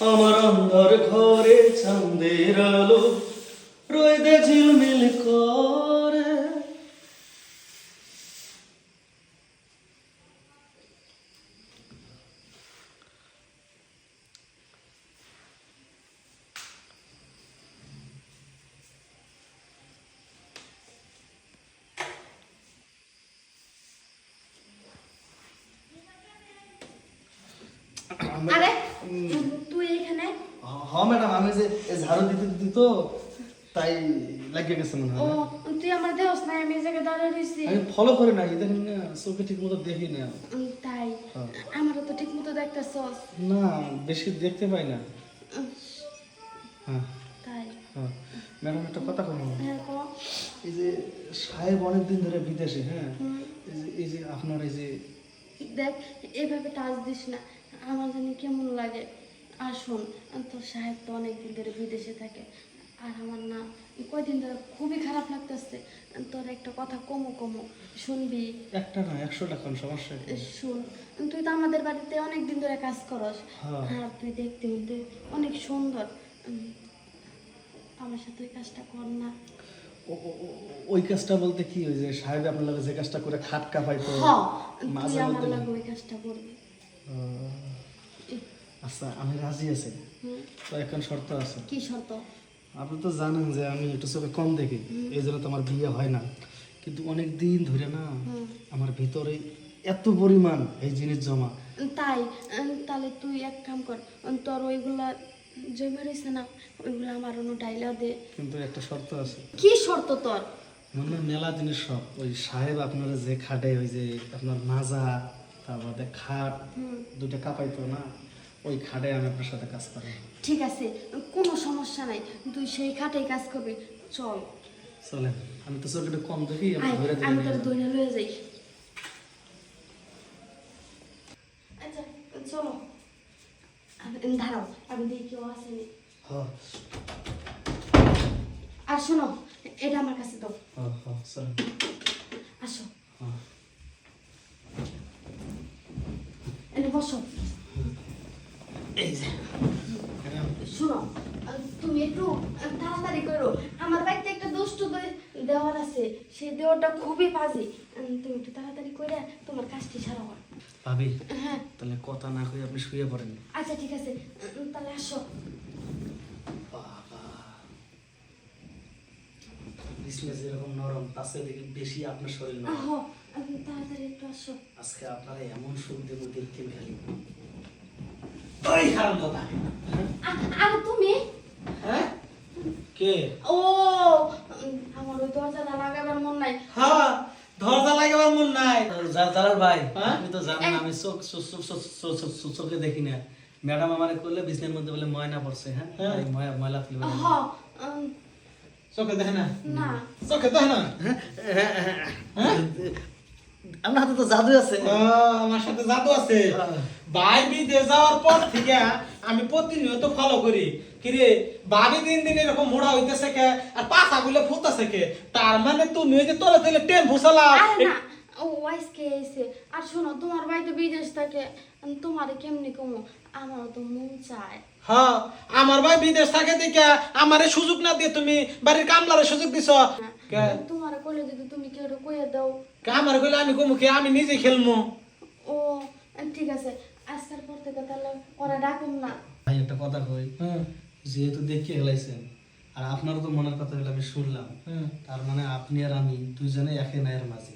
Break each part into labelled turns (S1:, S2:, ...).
S1: আমার অন্ধর ঘরে চাঁদের আলো রইদে ঝিলমিল করে।
S2: আরে
S1: হ্যাঁ ম্যাডাম আমি যে এই ঝাড়ু দিতে দিতে তো তাই লাগিয়ে গেছে মনে
S2: ও তুই আমার দেহস নাই আমি জায়গায় দাঁড়িয়ে রয়েছি
S1: আমি ফলো করি না ইদান না চোখে ঠিক মতো দেখি না
S2: তাই।
S1: হ্যাঁ।
S2: আমারও তো ঠিক মতো দেখতেছস।
S1: না বেশি দেখতে পাই না। হ্যাঁ।
S2: তাই।
S1: হ্যাঁ। ম্যাডাম একটা কথা
S2: হ্যাঁ
S1: এই যে সাহেব অনেকদিন ধরে বিদেশে হ্যাঁ? এই যে আপনার এই যে
S2: দেখ এভাবে টাচ দিস না। আমার জানি কেমন লাগে? আর শোন তোর সাহেব তো অনেকদিন ধরে বিদেশে থাকে। আর আমার না কয়দিন ধরে খুবই খারাপ লাগতেছে। তোর একটা কথা কমো কমো শুনবি?
S1: একটা না একশো টাকা সমস্যা
S2: শুন তুই তো আমাদের বাড়িতে অনেক দিন ধরে কাজ করস।
S1: হ্যাঁ।
S2: আর তুই দেখতে কিন্তু অনেক সুন্দর। আমার সাথে ওই কাজটা কর না।
S1: ওই কাজটা বলতে কি ওই যে সাহেব আপনার লাগে যে কাজটা করে খাট কাপাইতো
S2: হ তুই আমার লাগে ওই কাজটা করবি।
S1: আচ্ছা আমি রাজি আছি। তো এখন শর্ত আছে।
S2: কি শর্ত?
S1: আপনি তো জানেন যে আমি একটু চোখে কম দেখি এই জন্য তো আমার বিয়ে হয় না। কিন্তু অনেক দিন ধরে না আমার ভিতরে এত পরিমাণ এই জিনিস জমা।
S2: তাই তাহলে তুই এক কাম কর তোর ওইগুলা জমা রয়েছে না ওইগুলা আমার অন্য ডাইলা দে।
S1: কিন্তু একটা শর্ত আছে।
S2: কি শর্ত তোর?
S1: মানে মেলা জিনিস সব ওই সাহেব আপনার যে খাটে ওই যে আপনার মাজা তারপরে খাট দুইটা কাপাইতো না। ওই খাটে আমি আপনার সাথে কাজ করি
S2: ঠিক আছে কোনো সমস্যা নাই তুই সেই খাটেই কাজ করবি চল।
S1: চলেন আমি তো চোখে কম দেখি আমি ধরে
S2: আমি তোর দইনা লয়ে যাই। আচ্ছা চলো। দাঁড়াও আমি দেখি কেউ আসেনি
S1: হ্যাঁ
S2: আর শোনো এটা আমার কাছে দাও।
S1: হ্যাঁ হ্যাঁ চলেন।
S2: আসো।
S1: হ্যাঁ
S2: এনে বসো।
S1: এই যে। ম্যাডাম
S2: তুমি একটু তাড়াতাড়ি করো। আমার বাড়িতে একটা দুষ্ট দেওয়ার আছে। সেই দেওয়ারটা খুবই বাজে। তুমি একটু তাড়াতাড়ি করে তোমার কাজটি সারা।
S1: ভাবি
S2: হ্যাঁ।
S1: তাহলে কথা না কই আপনি শুয়ে পড়েন।
S2: আচ্ছা ঠিক আছে। তাহলে আসো।
S1: বাবা। এরকম নরম তার সাথে বেশি আপনার শরীর নরম।
S2: আহো তাড়াতাড়ি একটু আসো।
S1: আজকে আপনারা এমন সুখ দেবো দেখতে খালি ওই খারাপ কথা।
S2: আর তুমি?
S1: হ্যাঁ? কে?
S2: ও আমার ওই দরজাটা লাগাবার মন নাই।
S3: হ্যাঁ দরজা লাগাবার মন নাই।
S1: জালার ভাই
S3: হ্যাঁ?
S1: তো জানেন আমি চোখ চোখ- দেখি না। ম্যাডাম আমার করলে বিছনের মধ্যে বলে ময়না পড়ছে হ্যাঁ?
S3: হ্যাঁ।
S1: ময়লা তুলবে
S2: হ উম,
S3: চোখে দেখে না?
S2: না।
S3: চোখে দেখে না?
S1: আপনার হাতে তো জাদু আছে।
S3: আমার সাথে জাদু আছে। ভাই বিদেশ যাওয়ার পর থেকে আমি প্রতিনিয়ত ফলো করি। কিরে বাড়ি দিন দিন এরকম মোড়া হইতেছে কে আর পাশা গুলো ফুলতেছে কে। তার মানে তুমি ওই যে তোরা দিলে টেম্পু চালাও।
S2: ও এসে। আর শোনো তোমার ভাই তো বিদেশ থাকে তোমারে কেমনি কমো? আমারও তো মন চায়।
S3: হ্যাঁ আমার ভাই বিদেশ থাকে দেখে আমারে সুযোগ না দিয়ে তুমি বাড়ির কামলারে সুযোগ দিছ।
S2: তোমার কইলে যদি তুমি কেউ কইয়া দাও?
S3: আমার কইলে আমি কমু কি? আমি নিজে খেলমু।
S2: ও ঠিক আছে। আজকের পর থেকে তাহলে ওরা ডাকুম না।
S1: ভাই একটা কথা কই? যেহেতু দেখিয়ে গেলাইছেন আর আপনারও তো মনের কথা আমি শুনলাম তার মানে আপনি আর আমি দুজনে একে নায়ের মাঝে।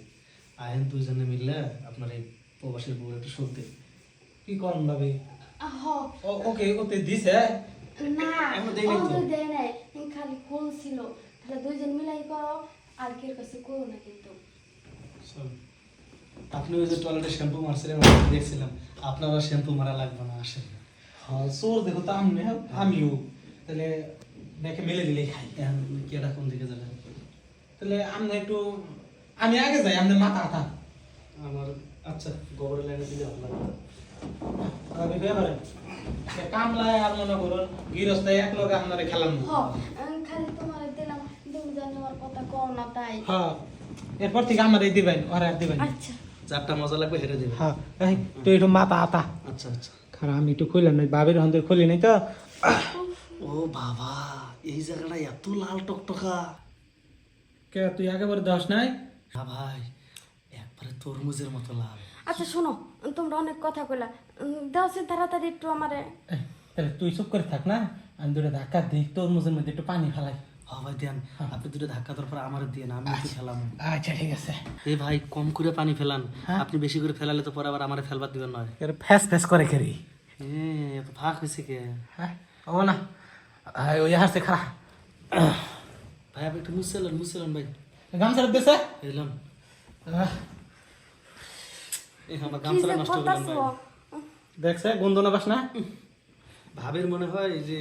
S1: আইন দুইজনে মিললে আপনার এই প্রবাসীর বউ একটু দেবে
S3: কি করুন ভাবি ওকে ওতে দিছে।
S2: না
S1: এখনও দেয় নাই তো।
S2: ওদের দেয় নাই। খালি ফুল ছিল? তাহলে দুইজন মিলাই করো আর কেউ কাছে করো না কিন্তু।
S1: আপনি ওই যে টয়লেটে শ্যাম্পু মারছিলেন দেখছিলাম। আপনারা শ্যাম্পু মারা লাগবে না আসেন
S3: হ্যাঁ চোর দেখো তো আমি আমিও। তাহলে দেখে মেলে দিলেই খাই।
S1: এখন কেডা কোন দিকে যাবেন
S3: তাহলে আমি একটু আমি আগে যাই আপনার মাথা আথা
S1: আমার আচ্ছা গোবরের লাইনে দিলে ভালো লাগবে
S3: ভাবি কে পারেন কামলায় আর মনে করুন গৃহস্থায় এক লগে আপনারা খেলাম।
S2: খালি তোমার দিলাম তুমি জানি আমার কথা কও না তাই।
S3: হ্যাঁ এরপর থেকে আমার দিবেন ওরা আর দিবেন
S2: আচ্ছা।
S1: যারটা মজা লাগবে হেরে দেবে
S3: হ্যাঁ একটু মাথা আতা
S1: আচ্ছা আচ্ছা।
S3: আর আমি একটু খুললাম না বাবির হন্দে খুলি নাই তো।
S1: ও বাবা এই জায়গাটা এত লাল টকটকা।
S3: কে তুই একেবারে দশ নাই?
S1: না ভাই একবারে তরমুজের মতো লাল।
S2: আচ্ছা শোনো তোমরা অনেক কথা কইলা। উম, দাও সে তাড়াতাড়ি একটু আমারে।
S3: তাহলে তুই চুপ করে থাক না আমি দুটো ধাক্কা দিই তরমুজের মধ্যে একটু পানি ফেলাই।
S1: হ ভাই দেন। আপনি দুটো ধাক্কা দেওয়ার পর আমার দিয়ে না আমি একটু ফেলাম।
S3: আচ্ছা ঠিক আছে।
S1: এই ভাই কম করে পানি ফেলান।
S3: হ্যাঁ।
S1: আপনি বেশি করে ফেলালে তো পরে আবার আমার ফেলবার দিবেন নয়
S3: এর ফ্যাস ফ্যাস করে খেরি।
S1: হ্যাঁ এত ফাঁক হয়েছে কে?
S3: হ্যাঁ ও না। ওই হাসতে খারাপ
S1: ভাই আপনি একটু মুছেলেন মুছেলেন ভাই।
S3: গামছার দেশে
S1: এলাম। এই আমার গামছাটা নষ্ট করলাম
S3: দেখছে গন্ধ না পাস না।
S1: ভাবের মনে হয় যে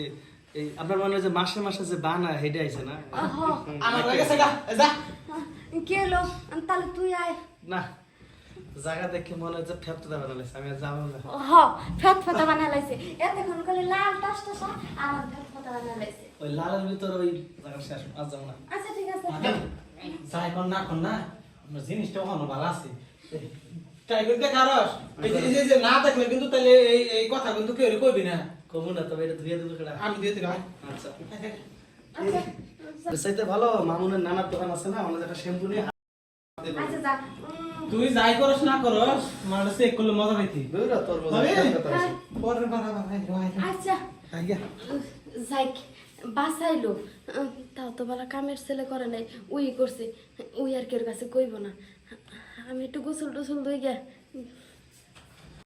S1: এই আপনার মনে হয় যে মাসে মাসে যে বানা হেডে আইছে না?
S3: আমার হয়ে গেছে গা যা।
S2: কে এলো? তাহলে তুই আয়।
S1: না জায়গা দেখে মনে হয় যে ফেরতে দেবে না আমি আর যাব না।
S2: হ ফেট ফেটা বানা লাইছে এতক্ষণ করে লাল টাস টাসা আমার ফেট ফেটা বানা লাইছে
S1: ওই লালের ভিতর ওই জায়গা শেষ আজ যাব না।
S2: আচ্ছা ঠিক আছে।
S3: যাই কর না কর না? আমার জিনিসটা ওখানে ভালো আছে। দেখ এই যে- না দেখলে কিন্তু তাহলে এই এই কথা কিন্তু কেউ কইবি না।
S1: না তবে এটা ধুয়ে দেবো কেডা?
S3: আমি দিয়ে দিলাম
S1: আচ্ছা।
S2: আচ্ছা।
S1: ভালো মামুনের নানার দোকান আছে না আমাদের একটা শ্যাম্পু নিয়ে দেবো।
S2: আচ্ছা যা।
S3: তুই যাই করস না করস মানে চেক করলে মজা পাইতি।
S1: বুঝলো তোর
S3: ভাই
S2: আচ্ছা। যাইক বাসাইলো তাও তো বলা কামের ছেলে করে নাই, উই করছে। উই আর কেউ কাছে কইব না। আমি একটু গোসল টোসল দই গে